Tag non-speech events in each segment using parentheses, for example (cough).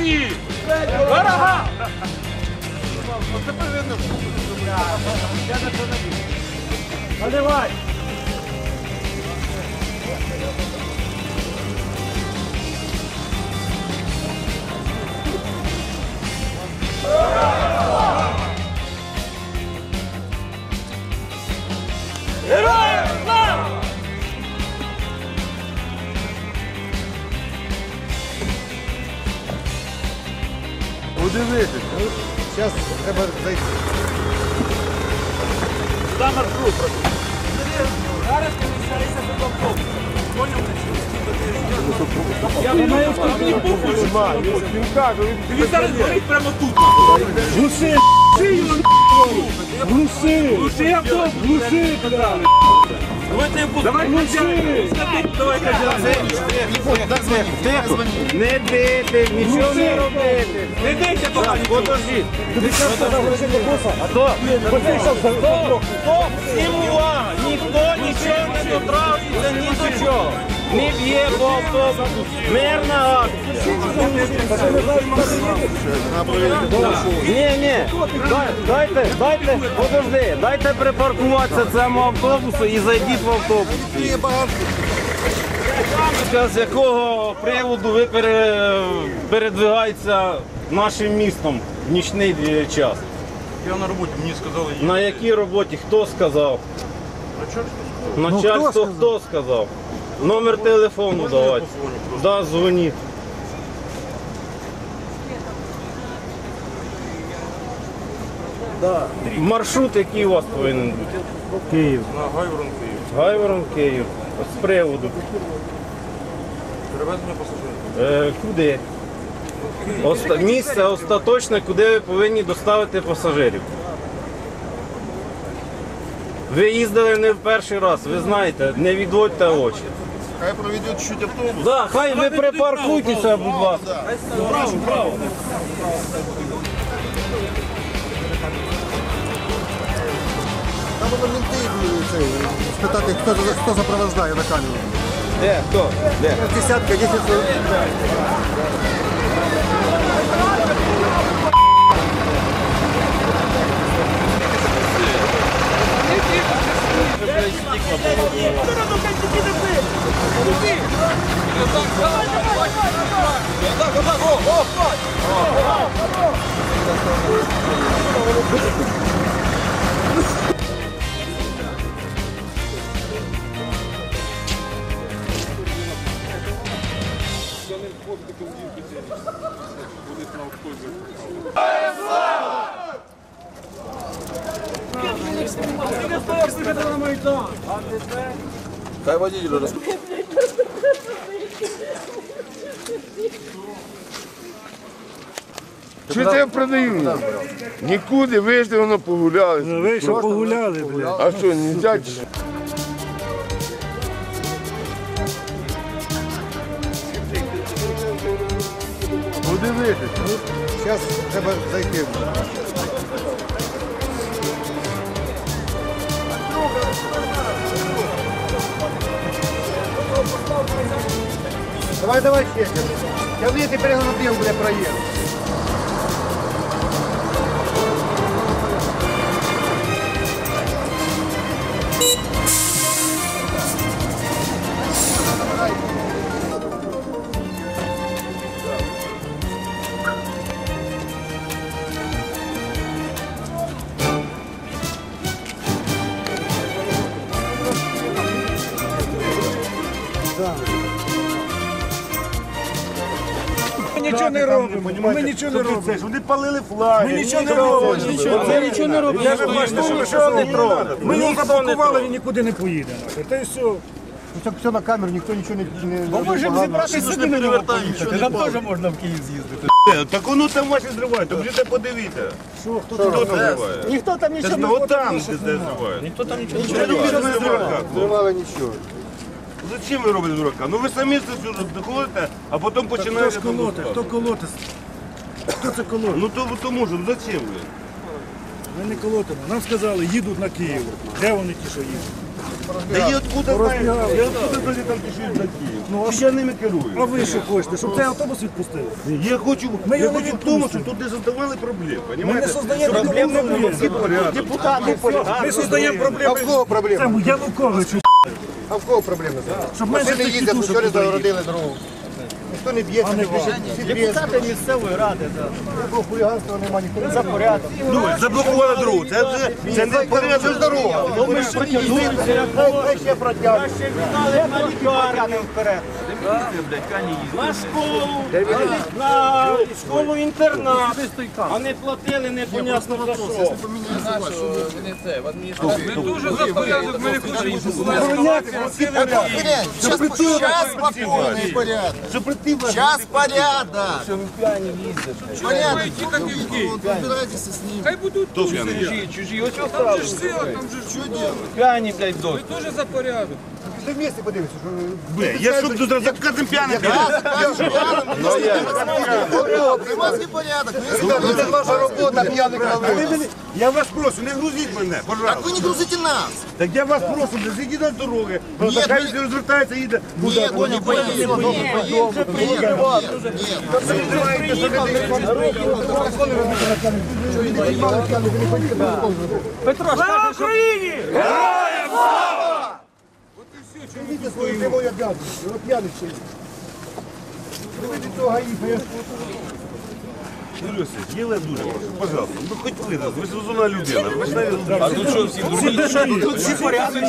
Слава нації! Ворога! Наливай! Героям слава! Подивитися. Зараз треба зайти. Куда маршрут? Зараз комісарися до автобус. Поняв Я думаю, що мені похуй. Він зараз горить прямо тут. Глуши, глуши, Глуши автобус. глуши, казали. Давайте я буду. Давай, мужчини. Давай, Не бити, нічого не робити. Не дайте пока. Подожди. Стоп! Стоп! Всім увага! Нічого не дотрагується ні до чого. Не б'є по автобусу. Мирна акція. Ні, ні. Дайте, дайте, подожди, дайте припаркуватися цьому автобусу і зайдіть в автобус. З якого приводу ви пере- передвигаєтеся нашим містом в нічний час? Я на роботі, мені сказали. На якій роботі? Хто сказав? Начальство хто сказав? Номер телефону давайте. Да, дзвоніть. Да. Маршрут, який у вас повинен бути? Київ. На Гайворон Київ. Гайворон Київ. З приводу. Перевезення пасажирів. Е, куди? Оста... Місце остаточне, куди ви повинні доставити пасажирів. Ви їздили не в перший раз, ви знаєте, не відводьте очі. Хай проведет чуть автобус. Да, хай ви припаркуйтеся, будь ласка. Право, право. Там воно менти цей, спитати, хто, хто запровождає на камеру. Де? Хто? Де? Десятка, десять. Хай водитель роз... Що це продаю? Нікуди вийшли, воно погуляли. Ви що погуляли, блядь. А що, не взяти? Подивитися. Зараз треба зайти. Давай, давай, ще. Я вийти перегонопів буде проїзд. Ми нічого не робимо, ми нічого не робимо. Вони палили флаги. Ми нічого не робимо. Це нічого не робить. Я ж бачу, що не трогати. Ми його заблокували, він нікуди не поїде. Та й все. Ну, все на камеру, ніхто нічого не... не Ми можемо зібрати собі на нього поїхати. Нам теж можна в Київ з'їздити. Так воно там ваші зривають, то вже подивіться. Що, хто там зриває? Ніхто там нічого не зривають. Ніхто там нічого не зриває. зривали нічого. Зачем ви робите дурака? Ну ви самі це сюди доходите, а потім Хто починаєте... ж колоти? Хто колоти? Хто це колоти? Ну то тому що, ну зачем ви? Ми не колотимо. Нам сказали, їдуть на Київ. Де вони ті, що їдуть? Да я откуда знаю? Я откуда тоді там пишуть за Київ? Ну, а я ними А керую. ви що хочете? Щоб цей автобус відпустили? Я хочу, Ми я його не хочу в тому, відпустимо. тут не создавали проблем, Ми не создаємо Щоб проблем. проблем не було, всі порядок. Ми создаємо А проблеми в кого проблеми? Януковичу, А в кого проблеми зараз? щоб ми Машини їздять, вчора загородили дорогу. Ніхто не б'ється, не біжить. Всі Депутати місцевої ради, так. Хуліганства немає, ніхто не за порядок. Ну, заблокували дорогу. Це це, це не порядок. Це ж дорога. Ну ми ж Хай ще протягнуть. На школу, на школу-інтернат. А не платили непонятно за що. Сейчас спокойный порядок. Щоб прийти в Сейчас порядок. Порядок. Вот Разбирайтесь с ним. Хто п'яний? Что делать? П'яні, блядь, дощ. Все вместе подивимося. Бе, Я щоб тут за кожним п'яним. Громадський порядок. Ну, Це ваша робота, п'яних ловити. Я вас прошу, не грузіть мене, Так пожалуйста. ви не грузите нас. Так я вас прошу, не зійдіть з дороги. Просто хай він розвертається і йде. Нет, он не поедет. Нет, нет. Слава Україні! Люся, ділай дуже прошу, пожалуйста. Ну хоч ви, ви ж розумна людина. Ви ж навіть... А тут що, всі дурні? Тут всі порядки.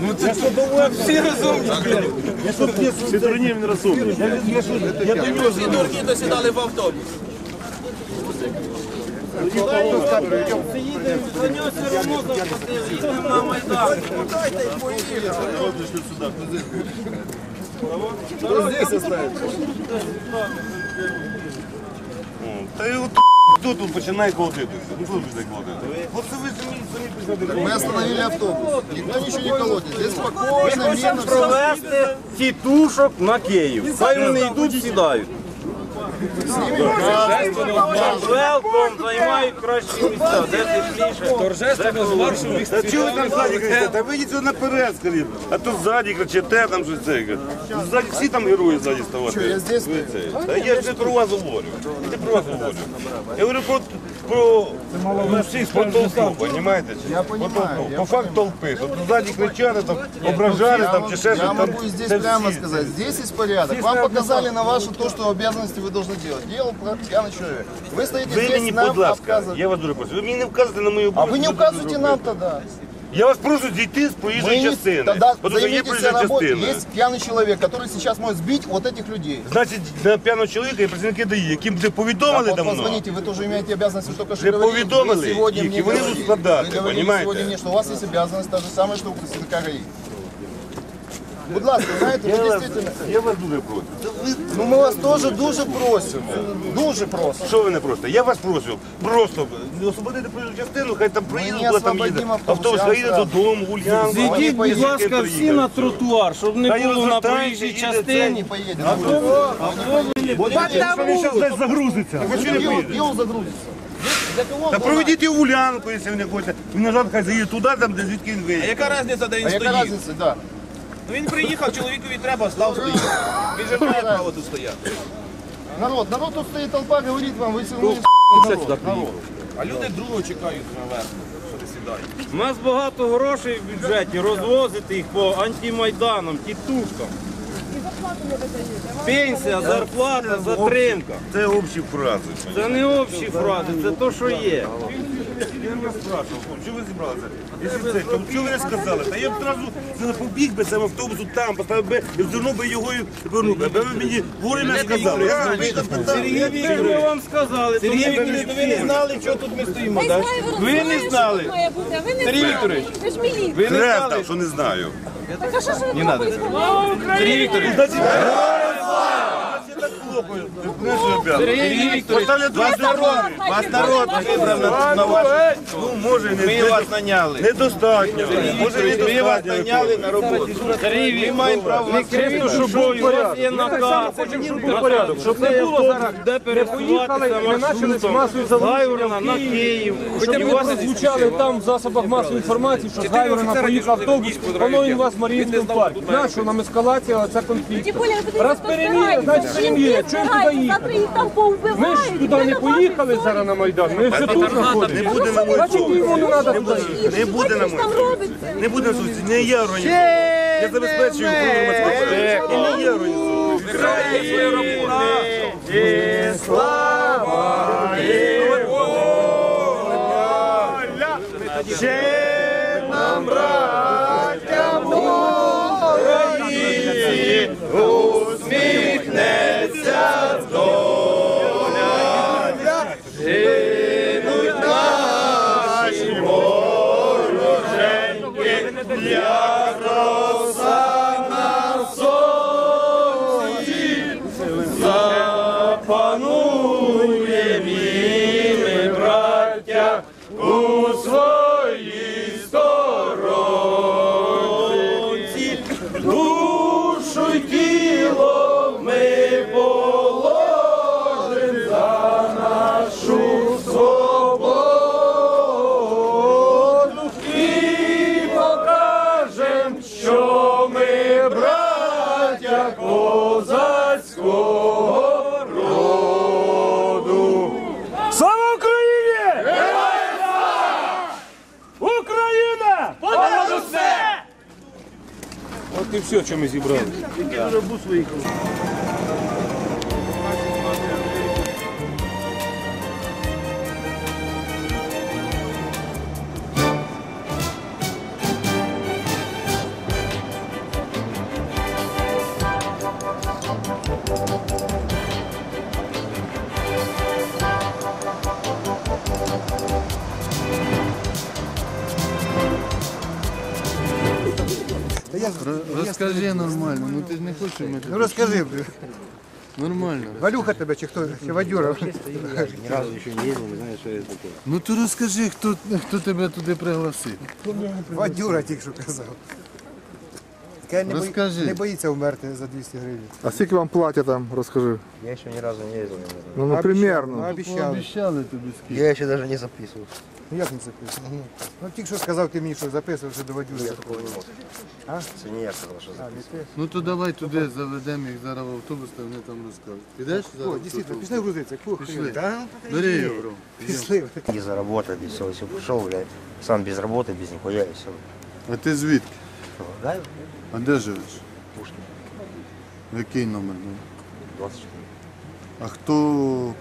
Ну це всі розумні, блядь. Всі дурні, він розумний. Я до нього Всі дурні досідали в автобус. За нього все заплатили. Їдемо на Майдан. Та й от хто тут починає колотитися? Ну що ви так колотите? От ви самі самі признати. Мы остановили автобус. Никто ничего не колотит. Здесь спокойно, мирно, Хочемо провести тітушок на Київ. Хай вони йдуть, сідають. Велком займають кращі місця, де тепліше. Торжественно з маршем Та чого ви там ззаді кричите? Та вийдіть сюди наперед, скоріше. А то ззаді кричите, там щось це. Ззаді всі там герої ззаді ставати. Що, я здесь. Та я ж не про вас говорю. Не про вас говорю. Я говорю про, про ну, всіх по толпу, розумієте? Я понимаю, По, толпу. я по факту толпи. Що тут ззаді кричали, там, ображали, Я, там, вам- чи ще я щось там. могу и здесь Це прямо всі. сказать, здесь есть порядок. Вам показали на ваше то, что обязанности вы должны делать. Делал пьяный человек. Вы стоите Ви здесь, мені, нам будь ласка, обказываете. я вас дуже прошу, ви мені не вказуєте на мою А вы не обов'язку, указывайте що нам робити. тогда. Я вас прошу зійти з Мы проїжджої не- частини. Тогда Тому що є займитесь проїжджа работой. частина. Есть пьяный человек, который сейчас может сбить вот этих людей. Значить, на п'яного чоловіка є працівники ДАІ, яким вже повідомили Вот давно. позвоните, вы тоже имеете обязанность только что Вы говорить. поведомили Вы сегодня их, мне и вы не говорили. складати, Вы говорили понимаете? сегодня мне, что у вас есть обязанность та же самая, что у представника ГАИ. Будь ласка, знаєте, Я ви вас, дійсно... я вас дуже прошу. Ну ми вас теж дуже просимо. Дуже просимо. Що ви не просите? Я вас прошу, просто освободити проїжджу частину, хай там проїде, не куди там їде. автобус, Автобус я хай їде вам додому, гулянку. Зійдіть, будь ласка, всі на тротуар, щоб не було на проїжджій частині. поїде. десь загрузиться. Що не поїдете? где он загрузится? Для кого он Та проведіть його гулянку, якщо ви не хочете. Він нажав, хай заїде туди, там, де звідки він А яка різниця, де він стоїть? Ну він приїхав, чоловікові треба, став стоїть. Він же має право тут стояти. Народ, народ тут стоит толпа, говорит вам, вы равно народ, народ. А люди другого чекають наверх, що не сідають. У нас багато грошей в бюджеті, розвозити їх по антимайданам, тітушкам. Пенсія, зарплата, затримка. Це общі фрази. Це не общі фрази, це то, що є. Я вас спрашивав, чого ви зібралися? Якщо це, то чого ви не сказали? Та я б одразу побіг би цим автобусу там, поставив би і звернув би його і повернув би. Ви мені вовремя сказали. Я Сергій Вікторович, вам сказали. Сергій ви Вікторович, ви не знали, чого тут ми стоїмо, так? Ви не знали? Сергій. Вікторович. Ви ж міліція. Ви не знали? що не знаю. Так а що ж ви робите? Сергій Вікторович? Сергій Вікторович, Поставлю вас народ, вас народ вибрав на, на вашу. Ну, може, не, Ми вас наняли. недостатньо. Може, Ми вас недостатньо. наняли на роботу. Ми маємо право вас шубою, у вас є наказ. порядок. Щоб не було зараз, де пересуватися маршрутом з Гайворона на Київ. Хоча б ви звучали там в засобах масової інформації, що з Гайворона поїхав автобус, воно він у вас в Маріїнському парку. Знаєш, що нам ескалація, а це конфлікт. Раз переміг, значить є. Ж туди їхати? Завтра їх там повбивають. Ми ж туди не поїхали зараз на Майдан, ми ще тут знаходимося. буде на Значить, йому не треба туди їхати. Не буде на там робиться? Не буде на. Не я організовую. Я забезпечую. І не я організовую. Слава Yeah. І все, що ми зібрали. Розкажи нормально, ну ти ж не хочеш мені. Ну розкажи, бля. Нормально. Валюха тебе чи хто? Чи Вадюра? Ну то розкажи, хто, хто тебе туди пригласив. Вадюра тільки що казав. Таке не, бої- Розкажи. не боїться вмерти за 200 гривень. А скільки вам платять там, розкажи? Я еще ни разу не ездил. не знаю. Ну, ну примерно. Обіцяли. Обіщали тобі скільки. Я еще даже не записывался. Ну як не записав? Ну тільки що сказав ти мені, що записував вже до Вадюри. Такого не мог. А? Це не я сказал, що записывал. Ну то давай туди заведемо їх зараз в автобус, та вони там розкажуть. Підеш зараз? О, дійсно, пішли грузитися. Фу, Пішли. Да? Бери його, Ром. Пішли. И заработать, и все, если пришел, блядь, сам без работы, без нихуя, и все. А ти звідки? Да, А де живеш? Пушкин, Який номер? ну? 24. А хто,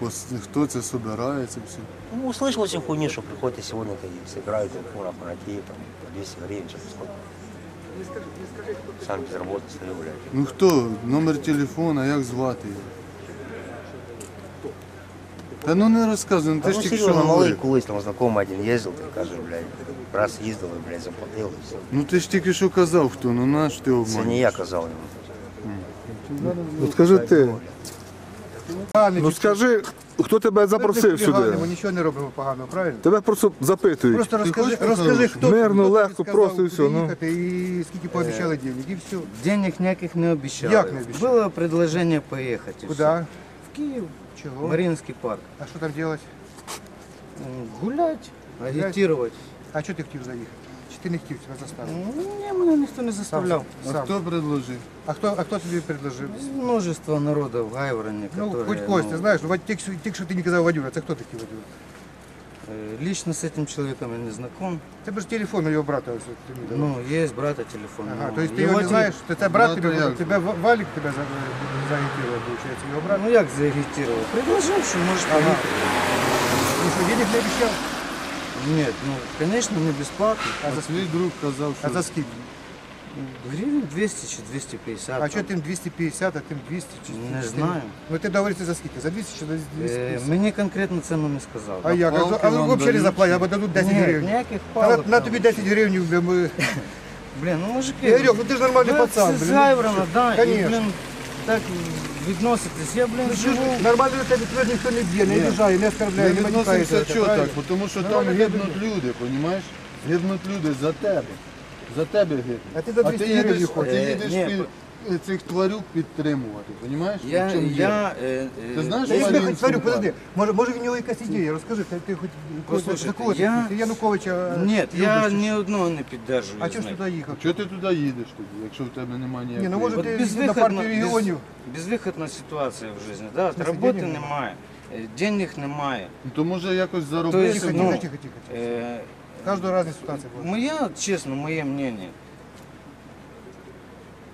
пос- хто це собирається все? Ну, услышал эту хуйню, что приходят и сегодня-то и собирают ну, на фанатеев, там, по 200 гривен, что сколько. Сам без работы стою, блядь. Ну хто? Номер телефона, як звати його? Та ну не розказуй, ну ти Да ж ну, тільки що серьезно, малый говорив. кулыс, там знакомый один ездил, ты кажешь, блядь, раз ездил, и, блядь, заплатил, и все. Ну ти ж тільки що казав, хто, ну наш ти Это не обманюєш. я казал ему. Ну скажи ти. Поганий, Ну скажи, хто тебе запросив Ми сюди? нічого не робимо поганого, правильно? Тебе просто запитують. Просто розкажи, хочеш розкажи, по-хорошому? хто Мирно, хто легко, тобі просто сказав, і все, куди ну. їхати І скільки пообіцяли денег, і все. Денег никаких не обещали. Як не обіцяли? Было предложение поехать. и Куди? всё. В Київ. Чого? Мариинский парк. А що там робити? М, Гулять, агитировать. А чого ти хотів заїхати? Чи ти не хотів тебе заставити? Не, мене ніхто не заставляв. А Сам. хто предложив? А хто, а хто тобі предложив? Множество народа в Гайвороне, Ну, которые... хоч Костя, ну, знаєш, ну, от тільки, що- тільки що ти не казав Вадюра, це хто такий Вадюра? Э, Лично с этим человеком я не знаком. Це ж телефон його брата ось от тобі дав. Ну, есть брата телефон. Ага, ну, то есть ти його не теле- знаєш, то це брат Брата тебе, як? тебе Ва- Валік тебе за- заагітував, виходить, його брат. Ну, як заагитировал? Предложил, что может поехать. Ну що, денег не обіцяв? Нет, ну, конечно, не бесплатно. А за свій друг казав, А що за скільки? Гривен 200 чи 250. А там. що тим 250, а тим 200 чи 200? Не знаю. Ну ти договорився за скільки? За 200 чи за Э, 250? Мені конкретно цену не сказав. А як? А, ну взагалі заплатять, або дадуть 10 Ні, гривень. ніяких на, палок. на тобі 10 гривень, бля, ми... (laughs) Блін, ну мужики. Ігорьок, ну ти ж нормальний ви пацан, з блін. Гайворона, да, і, Конечно. блін, так відноситесь. Я, блін, живу. Нормально тебе тепер ніхто не б'є, не обіжає, не оскорбляє, не матюкається. відносимося чого так? Тому що там гибнуть люди, розумієш? Гибнуть люди за тебе. За тебе гибнуть. А ти за 200 гривень їдеш, хочеш. ти Е, їдеш ні, під- е, цих тварюк підтримувати, розумієш? Я, я, е, Ти е, знаєш, Та я Мар'їнську тебе говорю, подожди, може, може в нього якась ідея, розкажи, ти, ти хоч Послухайте, за я- Ти Януковича Ні, любиш я чи ні одного не піддержую. А чого ж туди їхав? Чого ти туди їдеш тоді, якщо в тебе немає Ні, ніякої... ну може От ти на безвиходна, партію без- регіонів. безвиходна ситуація в житті. Да? смысле, Роботи денег немає, е, денег немає. Ну, то може якось заробити? есть, Тихо, ну, тихо, тихо, тихо. Е, Кожного різна ситуація буде. моя, чесно, моє мнение.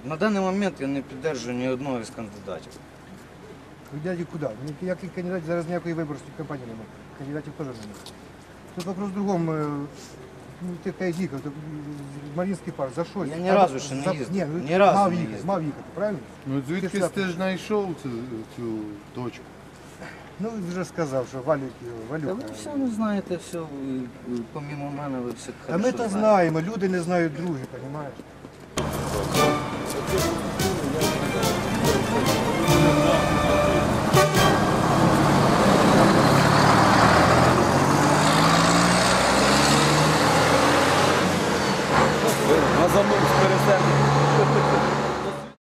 На даний момент я не піддержую ні одного із кандидатів. Кандидатів куди? Ні- Ніяких кандидатів зараз ніякої виборчої кампанії немає. Кандидатів теж немає. Тут вопрос в другому. е, Ну, ти кажеш, їхав, то, Мар'їнський парк, за що? Я ні разу ще не за- їздив. Ні, Ні разу мав не їхати, їздив. мав їхати, правильно? Ну звідки Ти ти ж знайшов цю, цю точку? Ну, він вже сказав, що Валюк, Та ви все не знаєте, все, помимо мене, ви все А хорошо ми то знаєте. знаємо, люди не знають другі, розумієш?